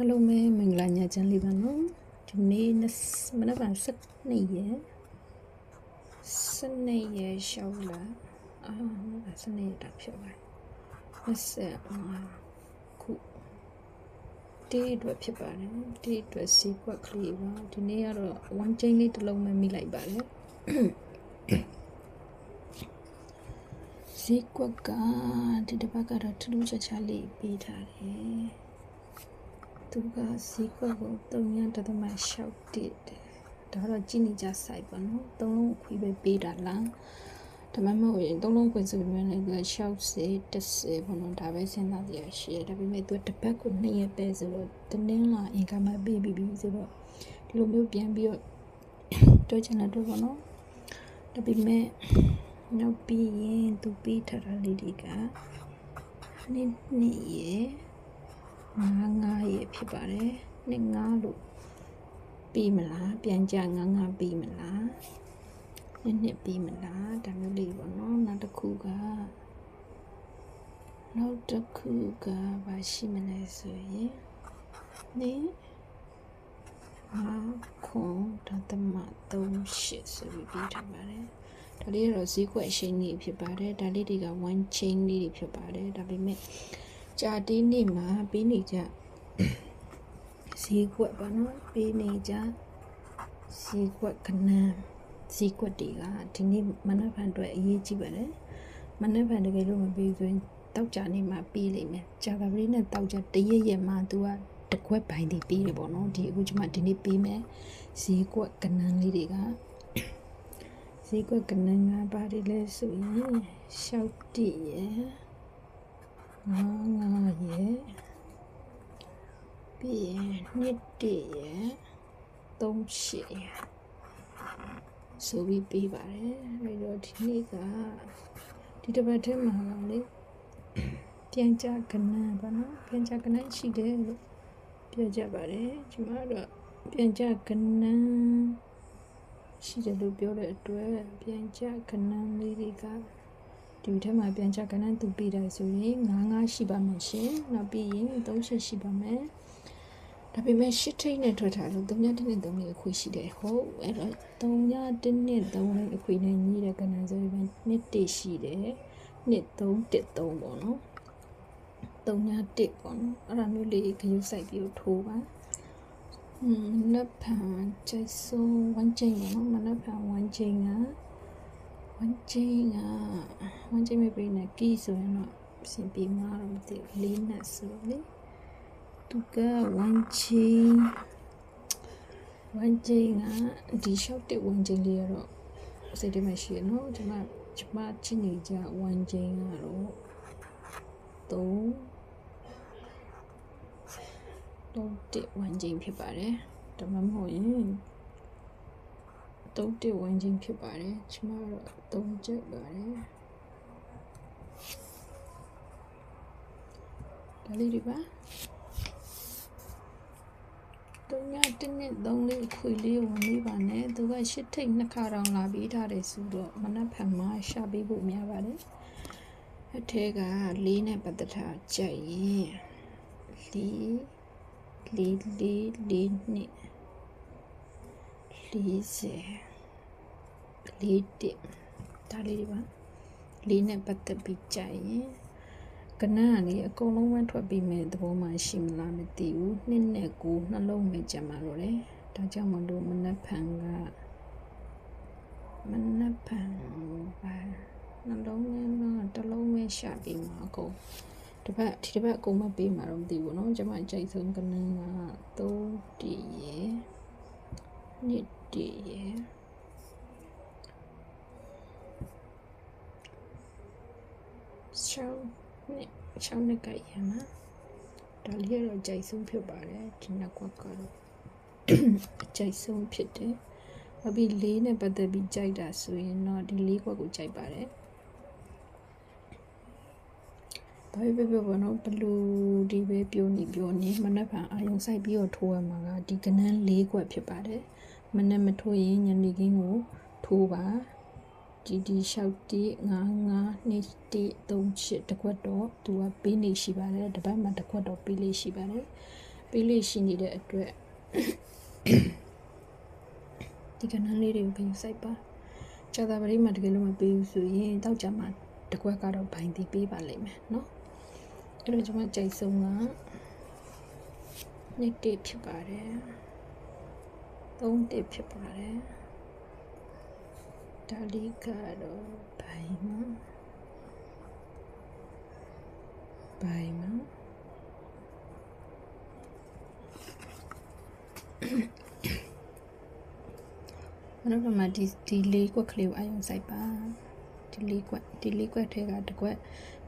အားလုံးပဲမင်္ဂလာညချမ်းလေးပါနော်ဒီနေ့မနက်ဖြန်7ရက်7ရက်ရှောက်လာအာမနက်ဖြန်7ရက်တာဖြစ်ပါတယ်25ခုဒီအတွက်ဖြစ်ပါတယ်ဒီအတွက်စီကွက်ကလေးပါဒီနေ့ကတော့ဝမ်းချင်းလေးတစ်လုံးပဲမိလိုက်ပါတယ်စီကွက်ကဒီတစ်ပတ်ကတော့ထူးထူးခြားခြားလေးပေးထားတယ် သူကဈေးကွက်ကို3.6တိတယ်ဒါတော့ကြည့်နေကြ site ပါနော်သုံးလုံးအခွေပဲပေးတာလားဒါမှမဟုတ်ရင်သုံးလုံးခွေဆိုပြီးလည်းသူက60 10ပေါ့နော်ဒါပဲစဉ်းစားကြရရှိတယ်ဒါပေမဲ့သူကတစ်ပတ်ကို2ရက်ပဲဆိုတော့တင်းလာအင်ကမပေးပြီးပြီဆိုတော့ဒီလိုမျိုးပြန်ပြီးတော့တွေ့ချင်တဲ့တော့ပေါ့နော်ဒါပေမဲ့နောက်ပြီးရင်သူပေးထားတာလေးတွေကနေ့နေ့ရဲ့ ငါးငါးရေဖြစ်ပါတယ်နှစ်ငါးလို့ပြီးမလားပြန်ကြငါးငါးပြီးမလားနှစ်နှစ်ပြီးမလားဒါမျိုးလေးပေါ့နော်နောက်တစ်ခုကနောက်တစ်ခုကဘာရှိမလဲဆိုရင်နေငါခွန်ဒသမ38ဆိုပြီးပြီးထားပါတယ်ဒါလေးကတော့ဈေးကွက်အရှိန်ကြီးဖြစ်ပါတယ်ဒါလေးတွေက one chain လေးတွေဖြစ်ပါတယ်ဒါပေမဲ့ ကြာတီးနေ့မှာပြီးနေကြဈေးကွက်ပါနော်ပြီးနေကြဈေးကွက်ကနန်းဈေးကွက်တွေကဒီနေ့မနက်ဖြန်အတွက်အရေးကြီးပါတယ်မနက်ဖြန်တကယ်လို့မပြီးဆိုရင်တောက်ကြနေမှာပြီးလိမ့်မယ်ကြာကပလေးနဲ့တောက်ကြတရက်ရက်မှသူကတကွက်ပိုင်းတွေပြီးတယ်ပေါ့နော်ဒီအခုကျွန်မဒီနေ့ပြီးမယ်ဈေးကွက်ကနန်းလေးတွေကဈေးကွက်ကနန်းကပါတယ်လဲဆိုရင်ရှောက်တိရဲ့ငါး ငါးရဲ့ပြီးရင်နှစ်တရဲ့သုံးရှစ်ရဲ့ဆိုပြီးပြီးပါတယ်အဲတော့ဒီနေ့ကဒီတစ်ပတ်ထဲမှာလေပြန်ကြကနန်းပါနော်ပြန်ကြကနန်းရှိတယ်လို့ပြောကြပါတယ်ကျွန်မတို့ပြန်ကြကနန်းရှိတယ်လို့ပြောတဲ့အတွက်ပြန်ကြကနန်းလေးတွေက ဒီထဲမှာပြန်ချကနန်းသူပြီးတယ်ဆိုရင်9 9ရှိပါမယ်ရှင်နောက်ပြီးရင်38ရှိပါမယ်ဒါပေမဲ့ရှစ်ထိတ်နဲ့ထွက်ထားလို့3ည1နဲ့3လေးအခွေရှိတယ်ဟုတ်အဲ့တော့3ည1နဲ့3လေးအခွေနဲ့ညီးတဲ့ကနန်းဆိုရင်နှစ်တရှိတယ်နှစ်3 1 3ပေါ့နော်3ည1ပေါ့နော်အဲ့ဒါမျိုးလေးခရုစိုက်ပြီးထိုးပါဟွန်းနပ်ဖန်ကျဆိုးဝမ်းချင်းပေါ့နော်မနပ်ဖန်ဝမ်းချင်းက ဝမ်းချင်းကဝမ်းချင်းမပေးနဲ့ကီးဆိုရင်တော့အဆင်ပြေမှာတော့မသိဘူးလေးနဲ့ဆိုလေသူကဝမ်းချင်းဝမ်းချင်းကဒီ short တဲ့ဝမ်းချင်းလေးကတော့စိတ်ထဲမှာရှိရနော်ဒီမှာဒီမှာချင်းနေကြဝမ်းချင်းကတော့3တော့တဲ့ဝမ်းချင်းဖြစ်ပါတယ်ဒါမှမဟုတ်ရင် တုံးတစ်ဝန်းချင်းဖြစ်ပါတယ်ကျမတို့တုံးချက်ပါတယ်ဒါလေးဒီပါတုံးရတစ်နှစ်သုံးလေးခွေလေးဝင်လေးပါနဲ့သူကရှစ်ထိတ်နှစ်ခါတောင်လာပြီးထားတယ်ဆိုတော့မနက်ဖြန်မှာရှာပေးဖို့များပါတယ်အထက်ကလေးနဲ့ပတ်သက်တာကြိုက်ရင်လေးလေးလေးလေးနှစ်40 လေးတစ်ဒါလေးတွေပါလေးနဲ့ပတ်သက်ပြီးကြိုက်ရင်ကနန်းကနေအကုန်လုံးဝထွက်ပြီးမဲ့သဘောမှရှိမလားမသိဘူးနှစ်နဲ့ကိုနှလုံးပဲကြံပါတော့တယ်ဒါကြောင့်မလို့မနှက်ဖန်ကမနှက်ဖန်ပါနှလုံးနဲ့တော့တစ်လုံးပဲရှာပြီးမှာအကုန်ဒီဘက်ဒီတစ်ဘက်အကုန်မပေးမှာတော့မသိဘူးเนาะကျွန်မအကြိုက်ဆုံးကနန်းက3တီရယ်နှစ်တီရယ် 6နှစ်6နှစ်ကရမှာဒါလေးကတော့ကြိုက်ဆုံးဖြစ်ပါတယ်ဒီနှစ်ကွက်ကတော့ကြိုက်ဆုံးဖြစ်တယ်အပြီးလေးနဲ့ပတ်သက်ပြီးကြိုက်တာဆိုရင်တော့ဒီလေးကွက်ကိုကြိုက်ပါတယ်ဘာပဲပြောပါတော့ဘလူဒီပဲပြောနေပြောနေမနက်ဖြန်အာယုံဆိုင်ပြီးတော့ထိုးရမှာကဒီကနန်းလေးကွက်ဖြစ်ပါတယ်မနက်မထိုးရင်ညနေခင်းကိုထိုးပါ ဒီဒီလျှောက်တီ9 9နှစ်တီ3ချစ်တကွက်တော့သူကပေးနေရှိပါတယ်တပတ်မှာတကွက်တော့ပေးလေးရှိပါတယ်ပေးလေးရှိနေတဲ့အတွက်ဒီကနန်းလေးတွေကိုပြင်စိုက်ပါကြာတာပရိမှာတကယ်လို့မပေးဘူးဆိုရင်တောက်ကြမှာတကွက်ကတော့ဘိုင်တီပေးပါလိမ့်မယ်နော်အဲ့တော့ကျွန်မကြိုက်ဆုံးကနှစ်တစ်ဖြစ်ပါတယ်သုံးတစ်ဖြစ်ပါတယ် ဒါလေးကတော့ဘိုင်မှာဘိုင်မှာမနက်ဖြန်မှာဒီဒီလေးကွက်ကလေးကိုအယုံစိုက်ပါဒီလေးကွက်ဒီလေးကွက်ထဲကတစ်ကွက်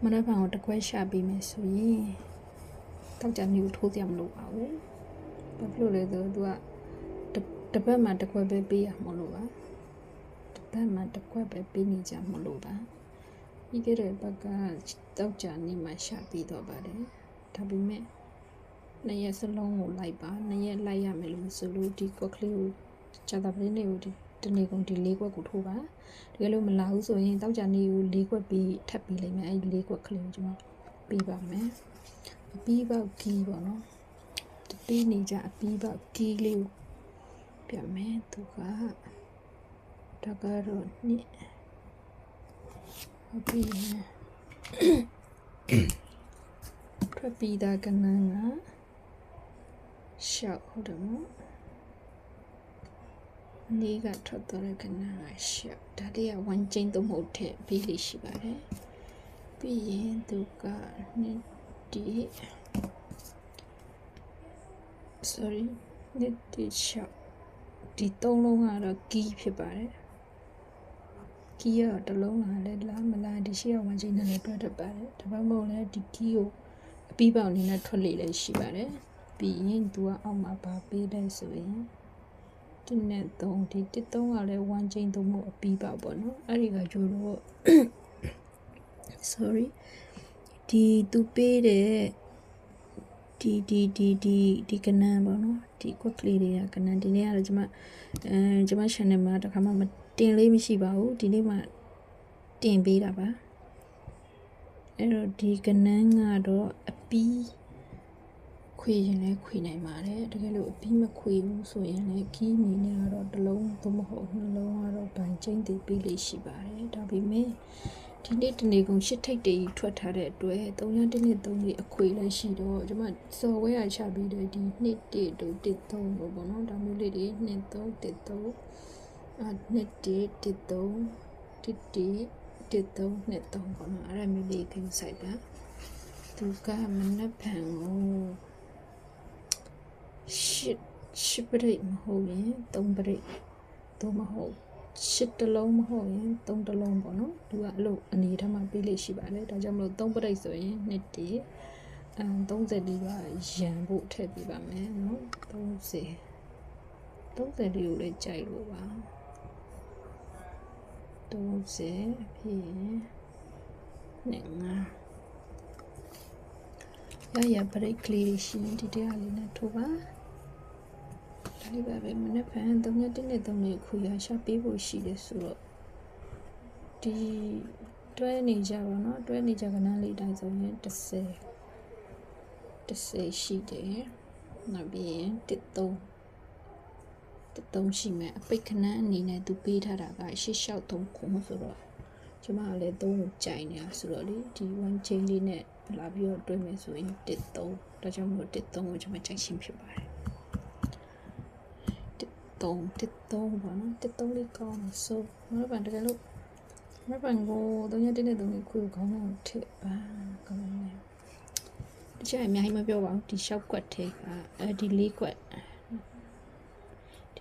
မနက်ဖြန်ကိုတစ်ကွက်ရှာပေးမယ်ဆိုရင်တောက်ကြမျိုးထိုးစရာမလိုပါဘူးဘာဖြစ်လို့လဲဆိုတော့ तू ကတစ်ပတ်မှတစ်ကွက်ပဲပေးရမလို့ပါ တစ်ပတ်မှတစ်ကွက်ပဲပေးနေကြမလို့ပါပြီးခဲ့တဲ့ဘက်ကတောက်ကြနေမှရှာပြီးတော့ပါတယ်ဒါပေမဲ့နှစ်ရက်စလုံးကိုလိုက်ပါနှစ်ရက်လိုက်ရမယ်လို့ဆိုလို့ဒီကွက်ကလေးကိုကြာတာပရင်းလေးကိုဒီတနေ့ကုန်ဒီလေးကွက်ကိုထိုးပါတကယ်လို့မလာဘူးဆိုရင်တောက်ကြနေကိုလေးကွက်ပြီးထပ်ပြီးလိုက်မယ်အဲဒီလေးကွက်ကလေးကိုကျွန်တော်ပြီးပါမယ်အပြီးပေါက်ကီးပေါ့နော်ပြီးနေကြအပြီးပေါက်ကီးလေးကိုပြမယ်သူက ဒါကတော့နှစ်အပြီးမယ်ထွက်ပြီးသားကနန်းကရှောက်ဟုတ်တယ်မဟုတ်နေကထွက်သွားတဲ့ကနန်းကရှောက်ဒါတည်းကဝမ်းကျင်းသုံးမဟုတ်တဲ့ပြီးလေးရှိပါတယ်ပြီးရင်သူကနှစ်ဒီ sorry နှစ်ဒီရှောက်ဒီသုံးလုံးကတော့ကီးဖြစ်ပါတယ် ကီးရတလုံးလာလဲလာမလားဒီရှိရဝမ်းကျင်းနဲ့လည်းတွဲတတ်ပါတယ်ဒါပေမဲ့လည်းဒီကီးကိုအပြီးပေါက်အနေနဲ့ထွက်လေလည်းရှိပါတယ်ပြီးရင်သူကအောက်မှာပါပေးတယ်ဆိုရင်ဒီနဲ့သုံးဒီတစ်သုံးကလည်းဝမ်းကျင်းသုံးမှုအပြီးပေါက်ပေါ့နော်အဲ့ဒီကကျတော့ sorry ဒီသူပေးတဲ့ဒီဒီဒီဒီဒီကနန်းပေါ့နော်ဒီကွက်ကလေးတွေကကနန်းဒီနေ့ကတော့ကျွန်မအဲကျွန်မ channel မှာတခါမှမ တင်လေးမရှိပါဘူးဒီနေ့မှတင်ပေးတာပါအဲ့တော့ဒီကနန်းကတော့အပီးခွေရင်လည်းခွေနိုင်ပါတယ်တကယ်လို့အပီးမခွေဘူးဆိုရင်လည်းခီးနေနေတော့တစ်လုံးသို့မဟုတ်နှလုံးကတော့ဗန်ကျင်းတည်ပေးလေးရှိပါတယ်ဒါပေမဲ့ဒီနေ့တနေ့ကုန်ရှစ်ထိတ်တေးထွက်ထားတဲ့အတွက်3ရက်တစ်နှစ်3လေးအခွေလည်းရှိတော့ကျွန်မစော်ဝဲရချပြီးတယ်ဒီနှစ်တစ်တို့တစ်သုံးလို့ပေါ့နော်ဒါမျိုးလေးတွေနှစ်သုံးတစ်သုံးအာ နှစ်တစ်တစ်သုံးတစ်တစ်တစ်သုံးနှစ်သုံးပေါ့နော်အဲ့ဒါမျိုးလေးခင်ဆိုင်ပါသူကမနှက်ဖန်ကိုရှစ်ရှစ်ပရိတ်မဟုတ်ရင်သုံးပရိတ်သို့မဟုတ်ရှစ်တလုံးမဟုတ်ရင်သုံးတလုံးပေါ့နော်သူကအဲ့လိုအနေထားမှာပေးလေးရှိပါတယ်ဒါကြောင့်မလို့သုံးပရိတ်ဆိုရင်နှစ်တည်းအမ်30ဒီပါရန်ဖို့ထည့်ပေးပါမယ်နော်30 30လေးကိုလည်းကြိုက်လို့ပါ 30ဖြစ်ရင်နဲ့ငါရရပရိတ်ကလေးရှိရင်ဒီတရားလေးနဲ့ထိုးပါဒါလေးပါပဲမနေ့က3ရက်တစ်နေ့3နေ့ခုရရှာပေးဖို့ရှိတယ်ဆိုတော့ဒီတွဲနေကြပါတော့တွဲနေကြကနန်းလေးတိုင်းဆိုရင်30 30ရှိတယ်နောက်ပြီးရင်13 သုံးရှိမယ်အပိတ်ခဏအနေနဲ့သူပေးထားတာကရှစ်လျှောက်သုံးခုဆိုတော့ကျမကလည်းသုံးကိုကြိုင်နေတာဆိုတော့လေဒီ one chain လေးနဲ့လာပြီးတော့တွဲမယ်ဆိုရင်တစ်သုံးဒါကြောင့်မို့တစ်သုံးကိုကျမကြိုက်ရှင်းဖြစ်ပါတယ်တစ်သုံးတစ်သုံးပါနော်တစ်သုံးလေးကောင်းဆိုမရပါတကယ်လို့မရပါကိုသုံးရက်တစ်နဲ့သုံးရက်ခွေကောင်းတော့ထစ်ပါကောင်းနေတခြားအများကြီးမပြောပါဘူးဒီ shop ကွက်ထဲကအဲဒီလေးကွက်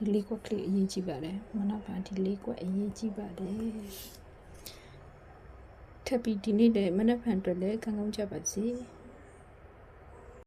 ဒီလေးကွက်ကလေးအရေးကြီးပါတယ်မနောက်ပါဒီလေးကွက်အရေးကြီးပါတယ်ထပ်ပြီးဒီနေ့လည်းမနက်ဖြန်အတွက်လည်းကောင်းကောင်းကြပါစေ။